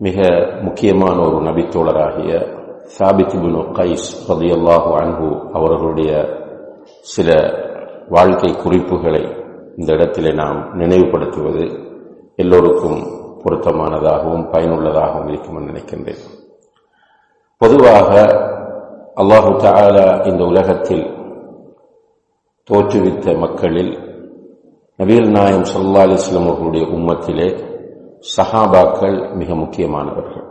மிக முக்கியமான ஒரு நபித்தோழராகிய சாபித் கைஸ் ரதியல்லாஹு அன்பு அவர்களுடைய சில வாழ்க்கை குறிப்புகளை இந்த இடத்திலே நாம் நினைவுபடுத்துவது எல்லோருக்கும் பொருத்தமானதாகவும் பயனுள்ளதாகவும் இருக்கும் என்று நினைக்கின்றேன். பொதுவாக அல்லாஹு தாலா இந்த உலகத்தில் தோற்றுவித்த மக்களில் நபீல் நாயம் சல்லா அலிஸ்லாம் அவர்களுடைய உம்மத்திலே சஹாபாக்கள் மிக முக்கியமானவர்கள்.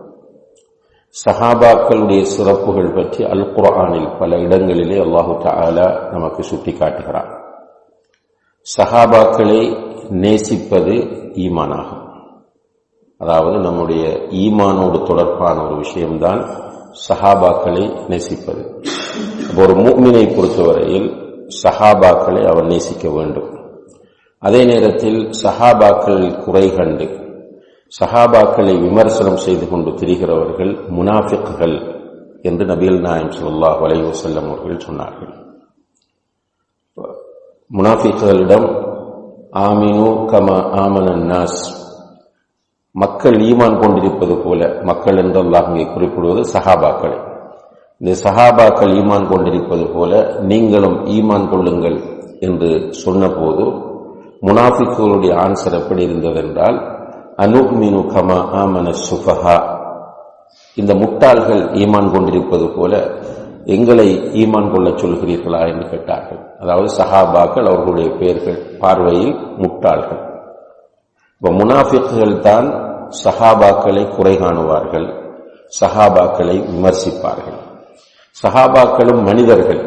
சஹாபாக்களுடைய சிறப்புகள் பற்றி அல் குர்ஆனில் பல இடங்களிலே அல்லாஹு தாலா நமக்கு சுட்டி காட்டுகிறார் சஹாபாக்களை நேசிப்பது ஈமானாகும். அதாவது நம்முடைய ஈமானோடு தொடர்பான ஒரு விஷயம்தான் சஹாபாக்களை நேசிப்பது. ஒரு மூமினை பொறுத்தவரையில் சஹாபாக்களை அவர் நேசிக்க வேண்டும். அதே நேரத்தில் சஹாபாக்கள் குறை கண்டு சஹாபாக்களை விமர்சனம் செய்து கொண்டு திரிகிறவர்கள் முனாஃபிக்குகள் என்று நபீல் நாயம் சொல்லாஹ் வலைவசல்லம் அவர்கள் சொன்னார்கள். முனாஃபிக்குகளிடம் ஆமினு கம ஆமனன் நாஸ் மக்கள் ஈமான் கொண்டிருப்பது போல மக்கள் என்று அல்லாஹ் இங்கே குறிப்பிடுவது சஹாபாக்களை. இந்த சஹாபாக்கள் ஈமான் கொண்டிருப்பது போல நீங்களும் ஈமான் கொள்ளுங்கள் என்று சொன்னபோது முனாஃபிக்குகளுடைய ஆன்சர் எப்படி இருந்ததென்றால் அனுமினு கமா ஆமன சுஃபஹா. இந்த முட்டாள்கள் ஈமான் கொண்டிருப்பது போல எங்களை ஈமான் கொள்ள சொல்கிறீர்களா என்று கேட்டார்கள். அதாவது சஹாபாக்கள் அவர்களுடைய பெயர்கள் பார்வையில் முட்டாள்கள். இப்போ முனாஃபிக்குகள் தான் சஹாபாக்களை குறை காணுவார்கள் சஹாபாக்களை விமர்சிப்பார்கள். சஹாபாக்களும் மனிதர்கள்.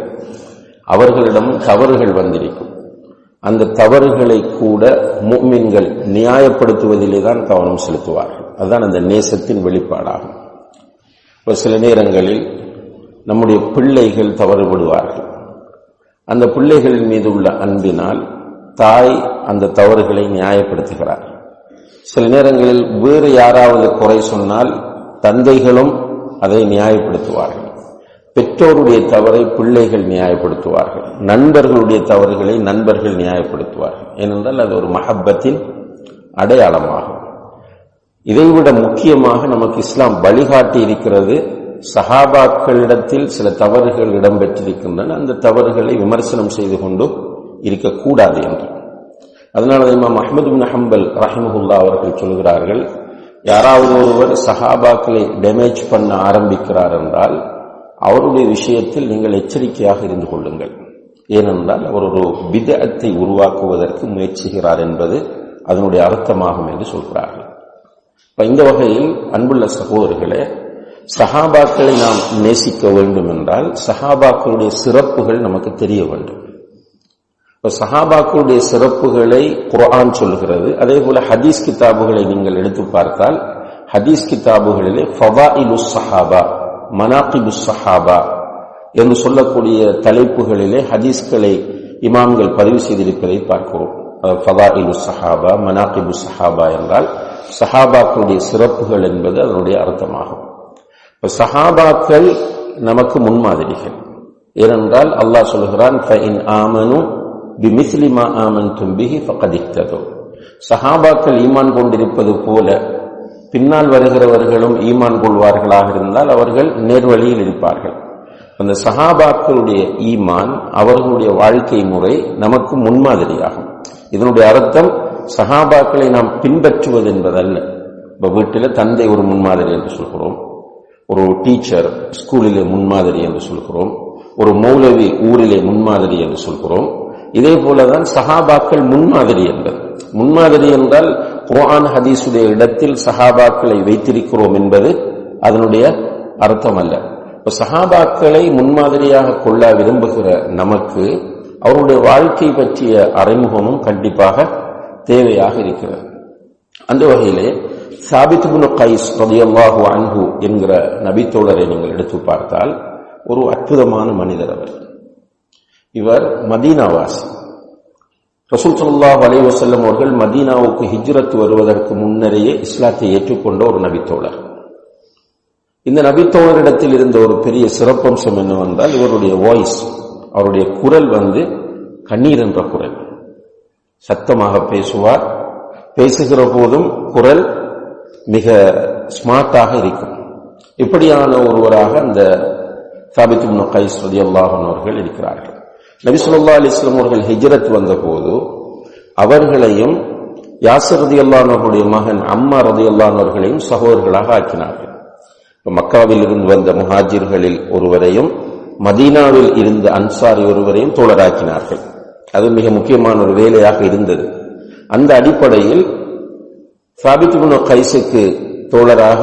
அவர்களிடம் தவறுகள் வந்திருக்கும். அந்த தவறுகளை கூட மூமின்கள் நியாயப்படுத்துவதிலே தான் கவனம் செலுத்துவார்கள். அதுதான் அந்த நேசத்தின் வெளிப்பாடாகும். இப்போ சில நேரங்களில் நம்முடைய பிள்ளைகள் தவறுபடுவார்கள். அந்த பிள்ளைகளின் மீது உள்ள அன்பினால் தாய் அந்த தவறுகளை நியாயப்படுத்துகிறார். சில நேரங்களில் வேறு யாராவது குறை சொன்னால் தந்தைகளும் அதை நியாயப்படுத்துவார்கள். பெற்றோருடைய தவறை பிள்ளைகள் நியாயப்படுத்துவார்கள். நண்பர்களுடைய தவறுகளை நண்பர்கள் நியாயப்படுத்துவார்கள். ஏனென்றால் அது ஒரு மஹப்பத்தின் அடையாளமாகும். இதைவிட முக்கியமாக நமக்கு இஸ்லாம் வழிகாட்டி இருக்கிறது. சஹாபாக்களிடத்தில் சில தவறுகள் இடம்பெற்றிருக்கின்றன. அந்த தவறுகளை விமர்சனம் செய்து கொண்டு இருக்கக்கூடாது என்று. அதனால இமாம் அஹமது பின் ஹம்பல் ரஹிமஹுல்லா அவர்கள் சொல்கிறார்கள் யாராவது ஒருவர் சஹாபாக்களை டேமேஜ் பண்ண ஆரம்பிக்கிறார் என்றால் அவருடைய விஷயத்தில் நீங்கள் எச்சரிக்கையாக இருந்து கொள்ளுங்கள். ஏனென்றால் அவர் ஒரு விதத்தை உருவாக்குவதற்கு முயற்சிகிறார் என்பது அதனுடைய அர்த்தமாகும் என்று சொல்கிறார்கள். இப்போ இந்த வகையில் அன்புள்ள சகோதரர்களே சஹாபாக்களை நாம் நேசிக்க வேண்டும் என்றால் சஹாபாக்களுடைய சிறப்புகள் நமக்கு தெரிய வேண்டும். இப்போ சஹாபாக்களுடைய சிறப்புகளை குரான் சொல்கிறது அதே போல ஹதீஸ் கிதாபுகளை நீங்கள் எடுத்து பார்த்தால் ஹதீஸ் கிதாபுகளிலே ஃபவா இலு சஹாபா மனாக்கிபு சஹாபா என்று சொல்லக்கூடிய தலைப்புகளிலே ஹதீஸ்களை இமாம்கள் பதிவு செய்திருப்பதை பார்க்கிறோம். ஃபதா இலு சஹாபா மனாக்கிபு சஹாபா என்றால் சஹாபாக்களுடைய சிறப்புகள் என்பது அதனுடைய அர்த்தமாகும். இப்போ சஹாபாக்கள் நமக்கு முன்மாதிரிகள். ஏனென்றால் அல்லாஹ் சொல்கிறான் ஆமனு பிமிஸ்லிமா ஆமன் தும்பிகி ஃபகதிக்ததோ சஹாபாக்கள் ஈமான் கொண்டிருப்பது போல பின்னால் வருகிறவர்களும் ஈமான் கொள்வார்களாக இருந்தால் அவர்கள் நேர்வழியில் இருப்பார்கள். அந்த சஹாபாக்களுடைய ஈமான் அவர்களுடைய வாழ்க்கை முறை நமக்கு முன்மாதிரியாகும். இதனுடைய அர்த்தம் சஹாபாக்களை நாம் பின்பற்றுவது என்பதல்ல. இப்போ வீட்டில் தந்தை ஒரு முன்மாதிரி என்று சொல்கிறோம். ஒரு டீச்சர் ஸ்கூலிலே முன்மாதிரி என்று சொல்கிறோம். ஒரு மௌலவி ஊரிலே முன்மாதிரி என்று சொல்கிறோம். இதே போலதான் சஹாபாக்கள் முன்மாதிரி என்பது. முன்மாதிரி என்றால் குரான் ஹதீஸுடைய இடத்தில் சஹாபாக்களை வைத்திருக்கிறோம் என்பது அதனுடைய அர்த்தம் அல்ல இப்போ சஹாபாக்களை முன்மாதிரியாக கொள்ள விரும்புகிற நமக்கு அவருடைய வாழ்க்கை பற்றிய அறிமுகமும் கண்டிப்பாக தேவையாக இருக்கிறது. அந்த வகையிலே சாபித் குனு கைஸ் ரதியல்லாஹு அன்ஹு என்கிற நபித்தோழரை நீங்கள் எடுத்து பார்த்தால் ஒரு அற்புதமான மனிதர் அவர். இவர் மதீனாவாசி. ரசூல் சல்லாஹ் அலை வசல்லம் அவர்கள் மதீனாவுக்கு ஹிஜ்ரத் வருவதற்கு முன்னரேயே இஸ்லாத்தை ஏற்றுக்கொண்ட ஒரு நபித்தோழர். இந்த நபித்தோழரிடத்தில் இருந்த ஒரு பெரிய சிறப்பம்சம் என்னவென்றால் இவருடைய வாய்ஸ் அவருடைய குரல் வந்து கண்ணீர் என்ற குரல். சத்தமாக பேசுவார். பேசுகிற போதும் குரல் மிக ஸ்மார்ட்டாக இருக்கும். இப்படியான ஒருவராக அந்த சாபித் இப்னு கைஸ் ரதி அல்லாஹன் அவர்கள் இருக்கிறார்கள். நபிசுல்லா ஸல்லல்லாஹு அலைஹி அவர்கள் ஹிஜ்ரத் வந்தபோது அவர்களையும் யாசர் ரதி அல்லானவர்களுடைய மகன் அம்மா ரதி அல்லானவர்களையும் சகோதரர்களாக ஆக்கினார்கள். இப்போ மக்காவில் இருந்து வந்த முஹாஜிர்களில் ஒருவரையும் மதீனாவில் இருந்த அன்சாரி ஒருவரையும் தோழராக்கினார்கள். அது மிக முக்கியமான ஒரு வேலையாக இருந்தது. அந்த அடிப்படையில் சாபித் கைசுக்கு தோழராக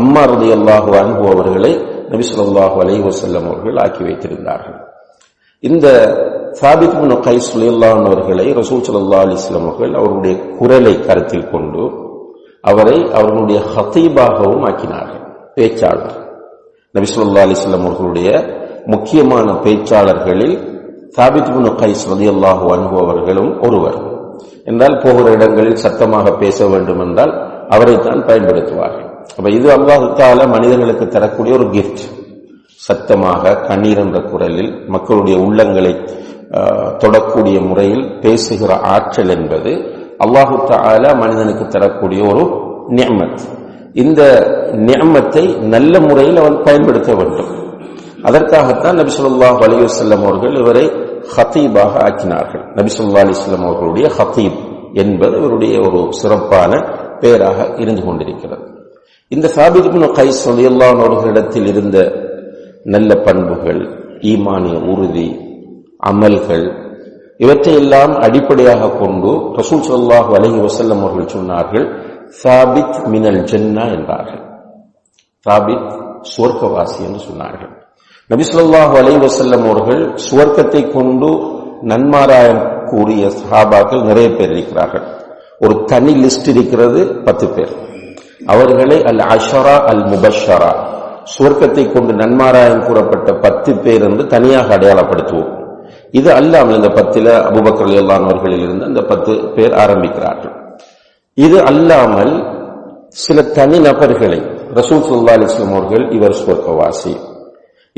அம்மா ரலியல்லாஹு அன்பு அவர்களை நபிசுல்லாஹு ஸல்லல்லாஹு வசல்லம் அவர்கள் ஆக்கி வைத்திருந்தார்கள். இந்த சாபித் இப்னு கைஸ் ரலியல்லாஹு அவர்களை ரசூல் சல்லா அலிஸ்லாம் அவர்கள் அவருடைய குரலை கருத்தில் கொண்டு அவரை அவர்களுடைய ஹத்தீபாகவும் ஆக்கினார்கள். பேச்சாளர். நபிசுல்லா அலிஸ்லாம் அவர்களுடைய முக்கியமான பேச்சாளர்களில் சாபித் இப்னு கைஸ் ரலியல்லாஹு அன்ஹு அவர்களும் ஒருவர். என்றால் போகிற இடங்களில் சத்தமாக பேச வேண்டும் என்றால் அவரைத்தான் பயன்படுத்துவார்கள். அப்ப இது அல்லாஹு மனிதர்களுக்கு தரக்கூடிய ஒரு கிஃப்ட் சத்தமாக கண்ணீர் என்ற குரலில் மக்களுடைய உள்ளங்களை தொடக்கூடிய முறையில் பேசுகிற ஆற்றல் என்பது அல்லாஹு தாலா மனிதனுக்கு தரக்கூடிய ஒரு நியமத். இந்த நியமத்தை நல்ல முறையில் அவன் பயன்படுத்த வேண்டும். அதற்காகத்தான் நபி ஸல்லல்லாஹு அலைஹி அவர்கள் இவரை ஹத்தீபாக ஆக்கினார்கள். நபி ஸல்லல்லாஹு அலைஹி அவர்களுடைய ஹத்தீப் என்பது இவருடைய ஒரு சிறப்பான பெயராக இருந்து கொண்டிருக்கிறது. இந்த சாபித் கைஸ் ரலியல்லாஹு அவர்களிடத்தில் இருந்த நல்ல பண்புகள் ஈமானிய உறுதி அமல்கள் இவற்றையெல்லாம் அடிப்படையாக கொண்டு ரசூல் ஸல்லல்லாஹு அலைஹி வசல்லம் அவர்கள் சொன்னார்கள் சாபித் மினல் ஜென்னா என்றார்கள். சாபித் சுவர்க்கவாசி என்று சொன்னார்கள். நபி வலை வசல்லம் அவர்கள் சுவர்க்கத்தை கொண்டு நன்மாராயம் கூறிய சஹாபாக்கள் நிறைய பேர் இருக்கிறார்கள். ஒரு தனி லிஸ்ட் இருக்கிறது பத்து பேர். அவர்களை அல் அஷரா அல் முபஷரா சுவர்க்கத்தை கொண்டு நன்மாராயம் கூறப்பட்ட பத்து பேர் என்று தனியாக அடையாளப்படுத்துவோம். இது அல்லாமல் இந்த பத்தில் அபுபக்கர் அல்லான் அவர்களில் இருந்து அந்த பத்து பேர் ஆரம்பிக்கிறார்கள். இது அல்லாமல் சில தனி நபர்களை ரசூல் சுல்லா அலிஸ்லாம் அவர்கள் இவர் சொர்க்கவாசி.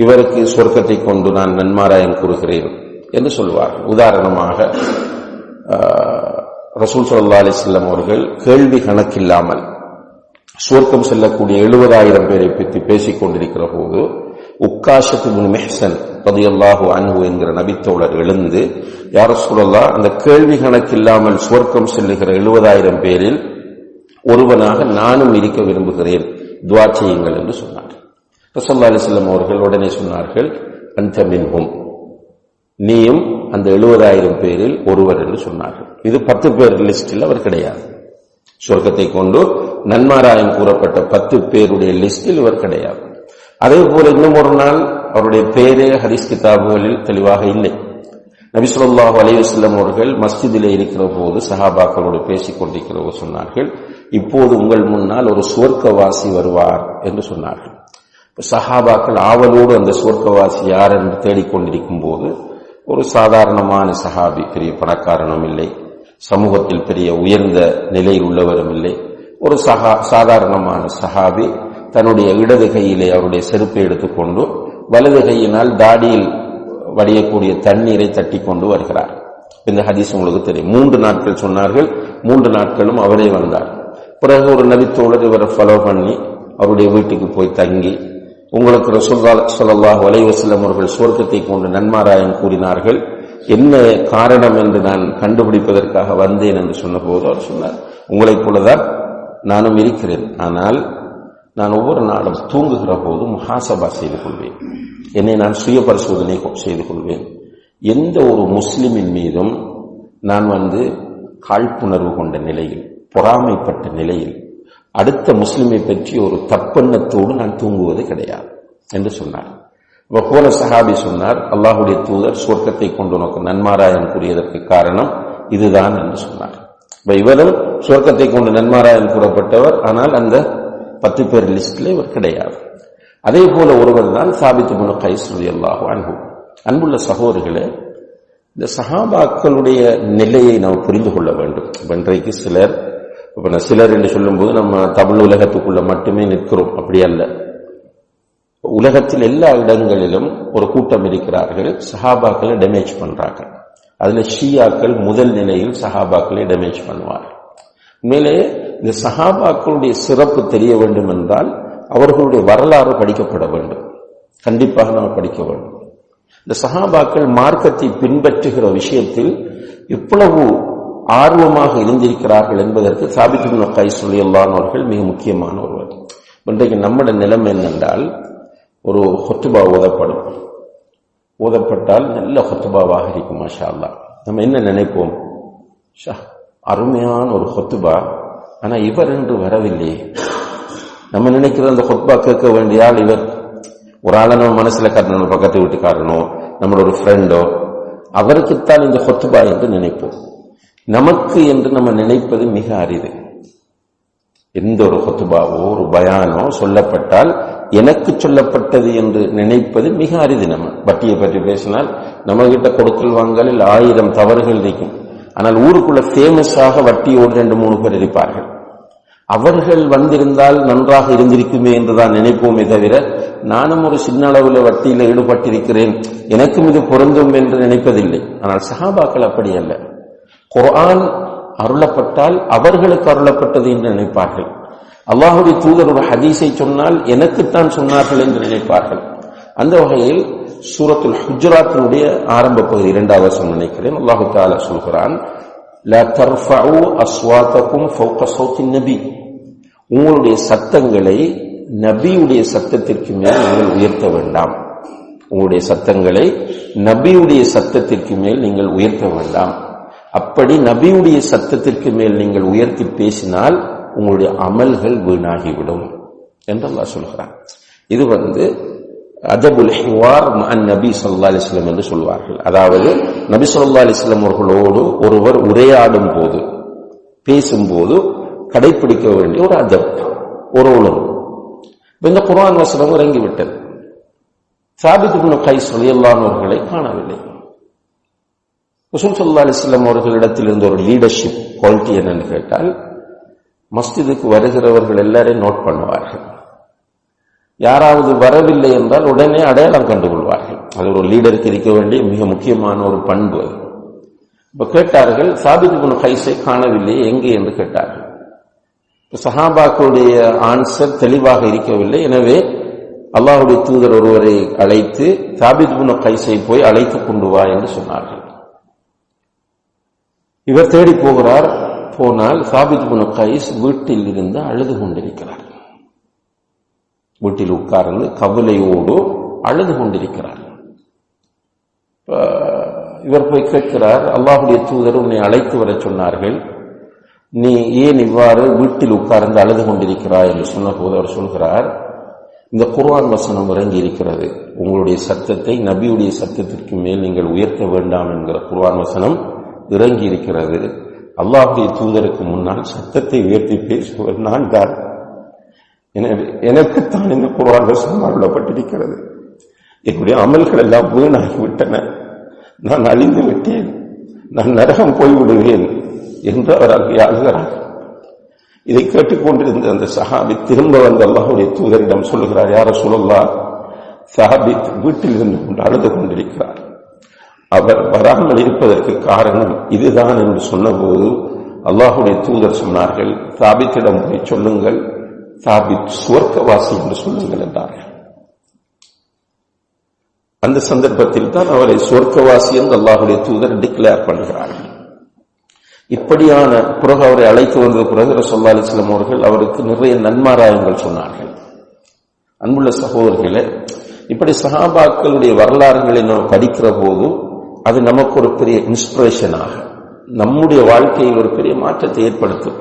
இவருக்கு சொர்க்கத்தை கொண்டு நான் நன்மாராயம் கூறுகிறேன் என்று சொல்வார்கள். உதாரணமாக ரசூல் சல்லா அலிஸ்லாம் அவர்கள் கேள்வி கணக்கில்லாமல் சுவர்க்கம் செல்லக்கூடிய எழுபதாயிரம் பேரை பற்றி பேசிக் கொண்டிருக்கிற போது உக்காஷத்து பின் மெஹ்சன் ரதியல்லாஹு என்கிற நபித்தோழர் எழுந்து யார சொல்லலா அந்த கேள்வி கணக்கில்லாமல் சுவர்க்கம் செல்லுகிற எழுபதாயிரம் பேரில் ஒருவனாக நானும் இருக்க விரும்புகிறேன். துவா செய்யுங்கள் என்று சொன்னார் ரசல்லா அலிஸ்லம் அவர்கள் உடனே சொன்னார்கள் அந்த மின்ஹும். நீயும் அந்த எழுபதாயிரம் பேரில் ஒருவர் என்று சொன்னார்கள். இது பத்து பேர் லிஸ்டில் அவர் கிடையாது. சொர்க்கத்தை கொண்டு நன்மாராயம் கூறப்பட்ட பத்து பேருடைய லிஸ்டில் இவர் கிடையாது. அதே போல இன்னும் ஒரு நாள் அவருடைய பேரே ஹரிஸ் கிதாபுகளில் தெளிவாக இல்லை. நபி அலையுஸ்லம் அவர்கள் மஸ்ஜிதிலே இருக்கிற போது சஹாபாக்களோடு பேசிக் கொண்டிருக்கிற போது சொன்னார்கள் இப்போது உங்கள் முன்னால் ஒரு சுவர்க்கவாசி வருவார் என்று சொன்னார்கள். சஹாபாக்கள் ஆவலோடு அந்த சுவர்க்கவாசி யார் என்று தேடிக்கொண்டிருக்கும் போது ஒரு சாதாரணமான சஹாபி பெரிய பணக்காரனும் இல்லை சமூகத்தில் பெரிய உயர்ந்த நிலையில் உள்ளவரும் இல்லை ஒரு சகா சாதாரணமான சஹாபி தன்னுடைய இடது கையிலே அவருடைய செருப்பை எடுத்துக்கொண்டு வலது கையினால் தாடியில் வடியக்கூடிய தண்ணீரை தட்டி கொண்டு வருகிறார். இந்த ஹதீஸ் உங்களுக்கு தெரியும். மூன்று நாட்கள் சொன்னார்கள் மூன்று நாட்களும் அவரே வந்தார். பிறகு ஒரு நபித்தோழர் இவரை ஃபாலோ பண்ணி அவருடைய வீட்டுக்கு போய் தங்கி உங்களுக்கு ரசூல்லா ஸல்லல்லாஹு வலைவசலம் அவர்கள் சுவர்க்கத்தை கொண்டு நன்மாராயம் கூறினார்கள். என்ன காரணம் என்று நான் கண்டுபிடிப்பதற்காக வந்தேன் என்று சொன்னபோது அவர் சொன்னார். உங்களைப் போலதான் நானும் இருக்கிறேன். ஆனால் நான் ஒவ்வொரு நாளும் தூங்குகிற போது முஹாசபா செய்து கொள்வேன். என்னை நான் சுய பரிசோதனை செய்து கொள்வேன். எந்த ஒரு முஸ்லிமின் மீதும் நான் வந்து காழ்ப்புணர்வு கொண்ட நிலையில் பொறாமைப்பட்ட நிலையில் அடுத்த முஸ்லிமை பற்றி ஒரு தப்பெண்ணத்தோடு நான் தூங்குவது கிடையாது என்று சொன்னார். இப்ப கோல சஹாபி சொன்னார் அல்லாஹுடைய தூதர் சொர்க்கத்தை கொண்டு உனக்கு நன்மாராயம் கூறியதற்கு காரணம் இதுதான் என்று சொன்னார். இப்ப இவரும் சுவர்க்கத்தை கொண்டு நன்மாராயன் கூறப்பட்டவர். ஆனால் அந்த பத்து பேர் லிஸ்டில் இவர் கிடையாது. அதே போல ஒருவர் தான் சாபித்து முனு கைஸ்ருதி அல்லாஹு அன்பு அன்புள்ள சகோதரர்களே இந்த சஹாபாக்களுடைய நிலையை நாம் புரிந்து கொள்ள வேண்டும். இப்ப இன்றைக்கு சிலர் இப்ப நான் சிலர் என்று சொல்லும்போது நம்ம தமிழ் உலகத்துக்குள்ள மட்டுமே நிற்கிறோம். அப்படி அல்ல. உலகத்தில் எல்லா இடங்களிலும் ஒரு கூட்டம் இருக்கிறார்கள். சஹாபாக்களை டேமேஜ் பண்றாங்க. அதில் ஷியாக்கள் முதல் நிலையில் சஹாபாக்களை டேமேஜ் பண்ணுவார் மேலே இந்த சஹாபாக்களுடைய சிறப்பு தெரிய வேண்டும் என்றால் அவர்களுடைய வரலாறு படிக்கப்பட வேண்டும். கண்டிப்பாக நாம் படிக்க வேண்டும். இந்த சஹாபாக்கள் மார்க்கத்தை பின்பற்றுகிற விஷயத்தில் எவ்வளவு ஆர்வமாக இருந்திருக்கிறார்கள் என்பதற்கு சாபித்து கை சொல்லியல்லானவர்கள் மிக முக்கியமான ஒருவர். இன்றைக்கு நம்முடைய நிலைமை என்னென்றால் ஒரு ஹொத்துபா ஓதப்படும். ஓதப்பட்டால் நல்ல ஹொத்துபாவாக இருக்கும் மாஷா அல்லா நம்ம என்ன நினைப்போம்? ஷா அருமையான ஒரு ஹொத்துபா. ஆனால் இவர் என்று வரவில்லையே நம்ம நினைக்கிற அந்த ஹொத்பா கேட்க வேண்டிய ஆள் இவர். ஒரு ஆளை நம்ம மனசில் காட்டணும் பக்கத்து வீட்டுக்காரனோ நம்மளோட ஒரு ஃப்ரெண்டோ அவருக்குத்தான் இந்த ஹொத்துபா என்று நினைப்போம். நமக்கு என்று நம்ம நினைப்பது மிக அரிது. எந்த ஒரு ஹொத்துபாவோ ஒரு பயானோ சொல்லப்பட்டால் எனக்கு சொல்லப்பட்டது என்று நினைப்பது மிக அரிது நம்ம வட்டியை பற்றி பேசினால் நம்ம கிட்ட கொடுக்கல் வாங்கலில் ஆயிரம் தவறுகள் இருக்கும் ஆனால் ஊருக்குள்ள ஃபேமஸாக வட்டியோடு ரெண்டு மூணு பேர் இருப்பார்கள். அவர்கள் வந்திருந்தால் நன்றாக இருந்திருக்குமே என்றுதான் நினைப்போமே தவிர நானும் ஒரு சின்ன அளவில் வட்டியில் ஈடுபட்டிருக்கிறேன் எனக்கும் இது பொருந்தும் என்று நினைப்பதில்லை. ஆனால் சஹாபாக்கள் அப்படி அல்ல. குரான் அருளப்பட்டால் அவர்களுக்கு அருளப்பட்டது என்று நினைப்பார்கள். அல்லாஹுடைய தூதர் ஒரு ஹதீஸை சொன்னால் எனக்குத்தான் சொன்னார்கள் என்று நினைப்பார்கள். அந்த வகையில் சூரத்துல் ஹுஜராத்தினுடைய ஆரம்ப பகுதி இரண்டாவது வருஷம் நினைக்கிறேன். அல்லாஹு தாலா சொல்கிறான் நபி. உங்களுடைய சத்தங்களை நபியுடைய சத்தத்திற்கு மேல் நீங்கள் உயர்த்த வேண்டாம். உங்களுடைய சத்தங்களை நபியுடைய சத்தத்திற்கு மேல் நீங்கள் உயர்த்த வேண்டாம். அப்படி நபியுடைய சத்தத்திற்கு மேல் நீங்கள் உயர்த்தி பேசினால் உங்களுடைய அமல்கள் வீணாகிவிடும் என்று அல்லாஹ் சொல்கிறான். இது வந்து அதபுல் ஹிவார் அன் நபி சொல்லா அலிஸ்லம் என்று சொல்வார்கள். அதாவது நபி சொல்லா அலிஸ்லம் அவர்களோடு ஒருவர் உரையாடும் போது பேசும்போது கடைபிடிக்க வேண்டிய ஒரு அதப் ஒரு உணர்வு. இந்த குரான் வசனம் இறங்கிவிட்டது. சாபித்து கை சொல்லியல்லானவர்களை காணவில்லை. ரசூல் சல்லா அலிஸ்லாம் அவர்களிடத்தில் இருந்த ஒரு லீடர்ஷிப் குவாலிட்டி என்னன்னு கேட்டால் மஸ்ஜிதுக்கு வருகிறவர்கள் எல்லாரையும் நோட் பண்ணுவார்கள். யாராவது வரவில்லை என்றால் உடனே அடையாளம் கண்டுகொள்வார்கள். அது ஒரு லீடருக்கு இருக்க வேண்டிய மிக முக்கியமான ஒரு பண்பு. இப்போ இப்ப கேட்டார்கள் சாபித் குன் ஹைஸை காணவில்லை எங்கே என்று கேட்டார்கள். சஹாபாக்களுடைய ஆன்சர் தெளிவாக இருக்கவில்லை. எனவே அல்லாஹுடைய தூதர் ஒருவரை அழைத்து சாபித் குன் கைஸை போய் அழைத்து கொண்டு வா என்று சொன்னார்கள். இவர் தேடி போகிறார். போனால் சாபித் குண கைஸ் வீட்டில் இருந்து அழுது கொண்டிருக்கிறார். வீட்டில் உட்கார்ந்து கவலையோடு அழுது கொண்டிருக்கிறார். இவர் போய் கேட்கிறார் அல்லாஹுடைய தூதர் உன்னை அழைத்து வர சொன்னார்கள். நீ ஏன் இவ்வாறு வீட்டில் உட்கார்ந்து அழுது கொண்டிருக்கிறாய்? என்று சொன்னபோது அவர் சொல்கிறார் இந்த குர்ஆன் வசனம் இறங்கி இருக்கிறது. உங்களுடைய சத்தத்தை நபியுடைய சத்தத்திற்கு மேல் நீங்கள் உயர்த்த வேண்டாம் என்கிற குர்ஆன் வசனம் இறங்கி இருக்கிறது அல்லாஹுடைய தூதருக்கு முன்னால் சத்தத்தை உயர்த்தி பேசுவர் நான் தான் எனவே எனக்குத்தான் இந்த குர்ஆன் வசனம் என்னுடைய அமல்கள் எல்லாம் வீணாகிவிட்டன. நான் அழிந்து விட்டேன். நான் நரகம் போய்விடுவேன் என்று அவர் அங்கே அழுகிறார் இதை கேட்டுக்கொண்டிருந்த அந்த சஹாபி திரும்ப வந்து அல்லாஹுடைய தூதரிடம் சொல்லுகிறார் யார சொல்லலா சஹாபித் வீட்டில் இருந்து கொண்டு அழுது கொண்டிருக்கிறார். அவர் வராமல் இருப்பதற்கு காரணம் இதுதான் என்று சொன்னபோது அல்லாஹுடைய தூதர் சொன்னார்கள் சாபித்திடம் போய் சொல்லுங்கள். சாபித் சுவர்க்கவாசி என்று சொல்லுங்கள் என்றார்கள். அந்த சந்தர்ப்பத்தில் தான் அவரை சுவர்க்கவாசி என்று அல்லாஹுடைய தூதர் டிக்ளேர் பண்ணுகிறார்கள். இப்படியான பிறகு அவரை அழைத்து வந்த பிறகு ரசோல்லா அலிஸ்லாம் அவர்கள் அவருக்கு நிறைய நன்மாராயங்கள் சொன்னார்கள். அன்புள்ள சகோதரர்களே இப்படி சஹாபாக்களுடைய வரலாறுகளை நாம் படிக்கிற போதும் அது நமக்கு ஒரு பெரிய இன்ஸ்பிரேஷனாக நம்முடைய வாழ்க்கையில் ஒரு பெரிய மாற்றத்தை ஏற்படுத்தும்.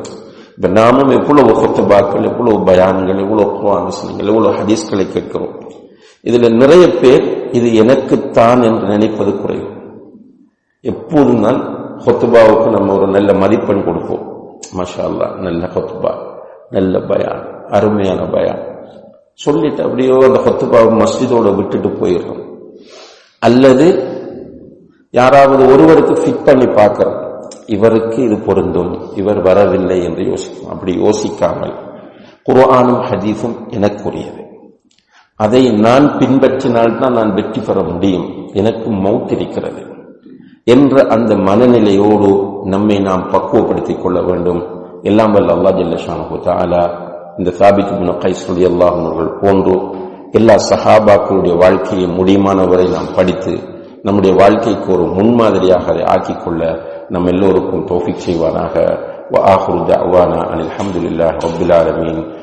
இப்போ நாமும் எவ்வளவு ஹொத்தபாக்கள் எவ்வளவு பயான்கள் எவ்வளோ குவான்கள் எவ்வளோ ஹதீஸ்களை கேட்கிறோம். இதில் நிறைய பேர் இது எனக்குத்தான் என்று நினைப்பது குறைவு எப்போதும் தான் ஹொத்துபாவுக்கு நம்ம ஒரு நல்ல மதிப்பெண் கொடுப்போம். மஷா அல்லா நல்ல ஹொத்துபா நல்ல பயான் அருமையான பயான். சொல்லிட்டு அப்படியோ அந்த ஹொத்துபாவை மஸ்ஜிதோட விட்டுட்டு போயிடும் அல்லது யாராவது ஒருவருக்கு ஃபிட் பண்ணி பார்க்கிறோம். இவருக்கு இது பொருந்தும். இவர் வரவில்லை என்று யோசிக்கும். அப்படி யோசிக்காமல் குர்ஆனும் ஹதீஸும் எனக்குரியது அதை நான் பின்பற்றினால்தான் நான் வெற்றி பெற முடியும். எனக்கு மவுத் இருக்கிறது என்ற அந்த மனநிலையோடு நம்மை நாம் பக்குவப்படுத்திக் கொள்ள வேண்டும். எல்லாம் வல்ல அல்லா ஜல்லஷானு தாலா இந்த சாபித் பின் கைஸ் ரலியல்லாஹு போன்று எல்லா சஹாபாக்களுடைய வாழ்க்கையை முடியுமானவரை நாம் படித்து நம்முடைய வாழ்க்கைக்கு ஒரு முன்மாதிரியாக அதை ஆக்கிக்கொள்ள நம் எல்லோருக்கும் தோஃபிக் செய்வானாக وآخر دعوانا أن الحمد لله رب العالمين